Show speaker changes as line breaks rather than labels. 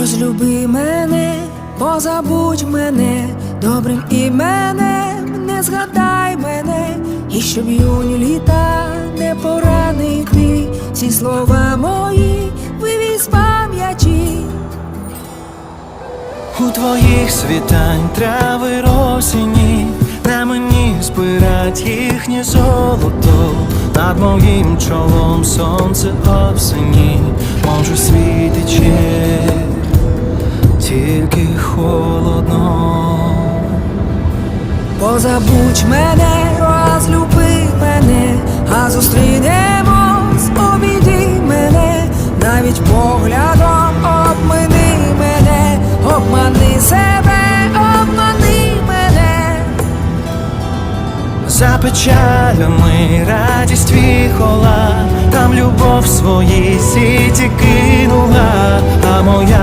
Розлюби мене, позабудь мене, добрим іменем не згадай мене, і щоб юні літа не поранити, ці слова мої вивіз пам'яті.
У твоїх світань трави росіні, на мені збирать їхнє золото, над моїм чолом сонце осені, може
Позабудь мене, розлюби мене, а зустрінемось, обійди мене, навіть поглядом обмини мене, обмани себе, обмани мене.
За печалями радість віхола, там любов свої сіті кинула, а моя